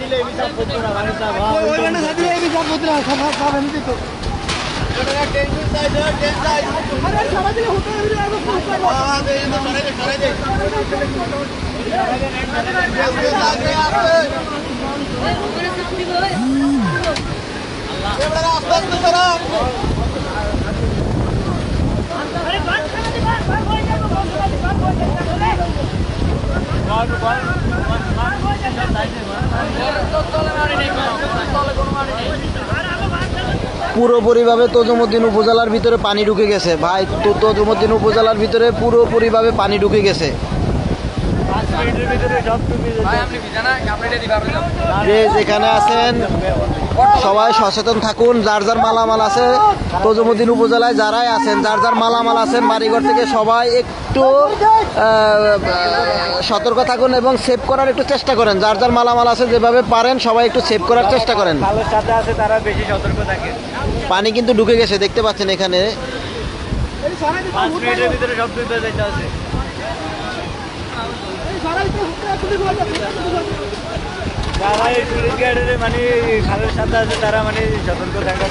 দিলে সব না সব এমনি দিত আরে সারা দিলে হতো না দিলে আরও পাঁচ টাকা পুরোপুরিভাবে তজুমুদ্দিন উপজেলার ভিতরে পানি ঢুকে গেছে। ভাই তো তজুমুদ্দিন উপজেলার ভিতরে পুরোপুরিভাবে পানি ঢুকে গেছে। যে যেখানে আছেন সবাই সচেতন থাকুন। যার যার মালামাল আছে তজুমুদ্দিন উপজেলায় যারাই আছেন যার যার মালামাল আছেন বাড়িঘর থেকে সবাই একটু সতর্ক থাকুন এবং সেভ করার একটু চেষ্টা করেন। যার যার মালামাল আছে যেভাবে পারেন সবাই একটু সেভ করার চেষ্টা করেন। ভালোর সাথে আছে তারা বেশি সতর্ক থাকে। পানি কিন্তু ঢুকে গেছে, দেখতে পাচ্ছেন এখানে। যারা এই মানে খালের সাথে আছে, তারা মানে সতর্ক থাকার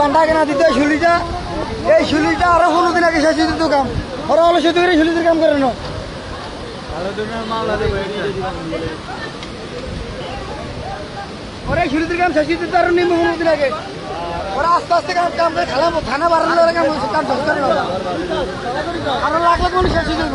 বান্ধা কেনা এই শুলিটা আরও পনেরো দিন আগে শেষ দিত কাম। ওরা হলো শুধু করে শুলিদের কাম করে না ওরা শুলিদের কাম শেষ দিতে আরও নিম্ন দিন আগে ওরা আস্তে আস্তে কাম কাম করে খালা থানা বাড়ানো কাম কাম শেষ করে না আরও লাখ লাখ মানুষ শেষ হয়ে যাব।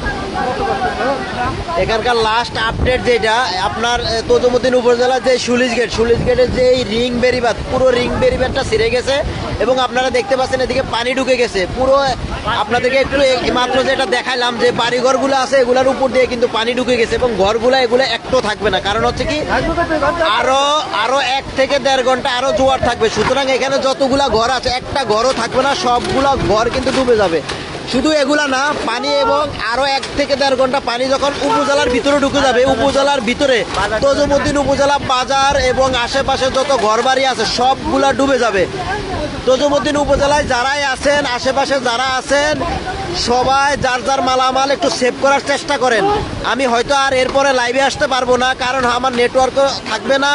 এখানকার লাস্ট আপডেট যেটা, আপনার তজুমুদ্দিন উপজেলার যে সুলিশ গেট সুলিশ গেটের যে রিং বেরিবাদ, পুরো রিং বেরিবাদটা ছিঁড়ে গেছে এবং আপনারা দেখতে পাচ্ছেন এদিকে পানি ঢুকে গেছে। পুরো, আপনাদেরকে একটু মাত্র যেটা দেখাইলাম যে বাড়িঘরগুলো আছে, এগুলার উপর দিয়ে কিন্তু পানি ঢুকে গেছে এবং ঘরগুলো এগুলো একটু থাকবে না। কারণ হচ্ছে কি, আরও আরও এক থেকে দেড় ঘণ্টা আরও জোয়ার থাকবে। সুতরাং এখানে যতগুলা ঘর আছে, একটা ঘরও থাকবে না, সবগুলা ঘর কিন্তু ডুবে যাবে। শুধু এগুলা না, পানি এবং আরও এক থেকে দেড় ঘণ্টা পানি যখন উপজেলার ভিতরে ঢুকে যাবে, উপজেলার ভিতরে, তজুমুদ্দিন উপজেলা বাজার এবং আশেপাশে যত ঘরবাড়ি আছে, সবগুলা ডুবে যাবে। তজুমুদ্দিন উপজেলায় যারাই আছেন, আশেপাশে যারা আছেন, সবাই যার যার মালামাল একটু সেভ করার চেষ্টা করেন। আমি হয়তো আর এরপরে লাইভে আসতে পারব না, কারণ আমার নেটওয়ার্ক থাকবে না।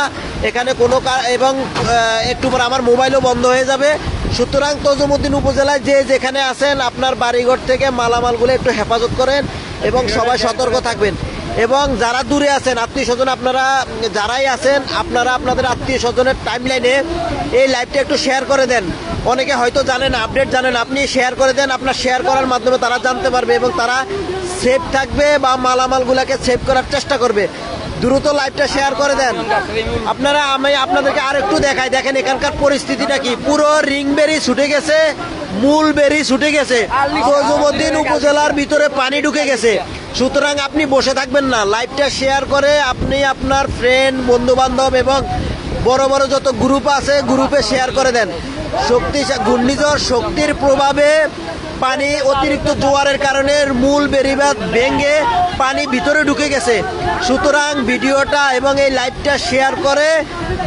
এখানে কোনো এবং একটু পর আমার মোবাইলও বন্ধ হয়ে যাবে। সুতরাং তজুমুদ্দিন উপজেলায় যে যেখানে আছেন, আপনার বাড়িঘর থেকে মালামালগুলো একটু হেফাজত করেন এবং সবাই সতর্ক থাকবেন। এবং যারা দূরে আছেন আত্মীয় স্বজন আপনারা, যারাই আছেন, আপনারা আপনাদের আত্মীয় স্বজনের টাইম লাইনে এই লাইভটা একটু শেয়ার করে দেন। অনেকে হয়তো জানেন আপডেট জানেন, আপনি শেয়ার করে দেন, আপনার শেয়ার করার মাধ্যমে তারা জানতে পারবে এবং তারা সেভ থাকবে বা মালামালগুলোকে সেভ করার চেষ্টা করবে। দ্রুত লাইভটা শেয়ার করে দেন। আপনারা, আমি আপনাদেরকে আর একটু দেখাই। দেখেন, এখানকার পরিস্থিতিটা কি? পুরো রিং বেরি ছুটে গেছে, মূল বেরি ছুটে গেছে। গজমুদ্দিন উপজেলার ভিতরে পানি ঢুকে গেছে। সুতরাং আপনি বসে থাকবেন না। লাইভটা শেয়ার করে আপনি আপনার ফ্রেন্ড বন্ধু বান্ধব এবং বড় বড় যত গ্রুপ আছে গ্রুপে শেয়ার করে দেন। শক্তি ঘূর্ণিঝড় শক্তির প্রভাবে পানি অতিরিক্ত জোয়ারের কারণে মূল বেরিবাদ ভেঙে পানি ভিতরে ঢুকে গেছে। সুতরাং ভিডিওটা এবং এই লাইভটা শেয়ার করে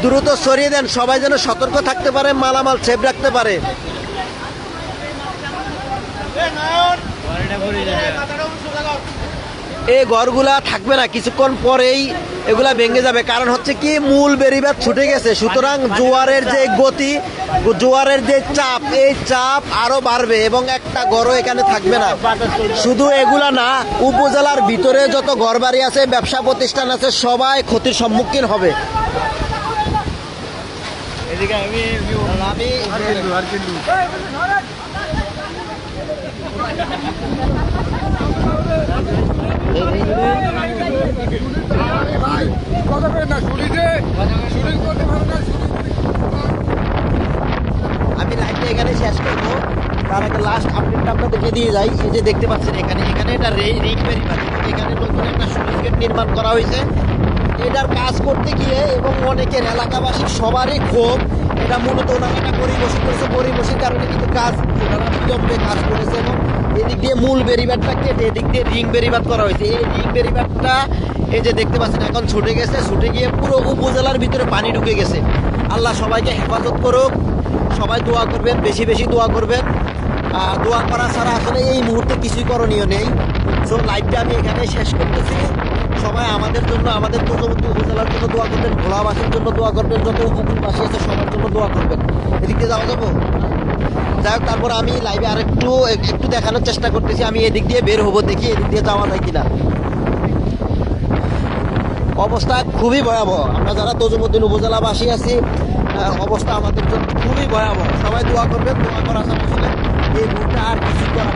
দ্রুত সরিয়ে দেন। সবাই যেন সতর্ক থাকতে পারে মালামাল সেভ রাখতে পারে। এই ঘরগুলা থাকবে না কিছুক্ষণ পরেই এগুলা ভেঙে যাবে। কারণ হচ্ছে কি মূল বেরিবাদ ছুটে গেছে। সুতরাং জোয়ারের যে গতি জোয়ারের যে চাপ এই চাপ আরও বাড়বে এবং একটা ঘরও এখানে থাকবে না। শুধু এগুলা না উপজেলার ভিতরে যত ঘরবাড়ি আছে ব্যবসা প্রতিষ্ঠান আছে সবাই ক্ষতির সম্মুখীন হবে। আমি আমি লাইভটা এখানে শেষ করব। তার আগে লাস্ট আপডেটটা আপনাদেরকে দিয়ে যাই। এই যে দেখতে পাচ্ছেন এখানে এখানে এটা রিং বেরিবাদ এখানে নতুন একটা সুইচ গেট নির্মাণ করা হয়েছে। এটার কাজ করতে গিয়ে এবং অনেকের এলাকাবাসীর সবারই ক্ষোভ। এটা মূলত ওনারা একটা পরিবসী করেছে। পরিবসীর কারণে কিন্তু কাজ, ওনারা বিলম্বে কাজ করেছে এবং এদিক দিয়ে মূল বেরিবাদটা কেটে, এদিক দিয়ে রিং বেরিবাদ করা হয়েছে। এই রিং বেরিবাদটা, এই যে দেখতে পাচ্ছেন, এখন ছুটে গেছে, ছুটে গিয়ে পুরো উপজেলার ভিতরে পানি ঢুকে গেছে। আল্লাহ সবাইকে হেফাজত করুক। সবাই দোয়া করবেন, বেশি বেশি দোয়া করবেন। আর দোয়া করা ছাড়া আসলে এই মুহূর্তে কিছুই করণীয় নেই। সো লাইভটা আমি এখানে শেষ করতেছি। সবাই আমাদের জন্য, আমাদের পূর্ববর্তী উপজেলার জন্য দোয়া করবেন, ভোলাবাসীর জন্য দোয়া করবেন, যত উপকূলবাসী আছে সবার জন্য দোয়া করবেন। এদিকে যাওয়া যাব? যাই হোক, তারপর আমি লাইভে আর একটু একটু দেখানোর চেষ্টা করতেছি, আমি এদিক দিয়ে বের হব, দেখি এদিক দিয়ে যাওয়া যায় কিনা। অবস্থা খুবই ভয়াবহ। আমরা যারা তজুমুদ্দিন উপজেলাবাসী আছি অবস্থা আমাদের জন্য খুবই ভয়াবহ। সবাই দোয়া করবেন, দোয়া করা আসলে এই মুহূর্তে আর কিছু করার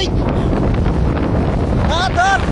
Ai! Ah, tá!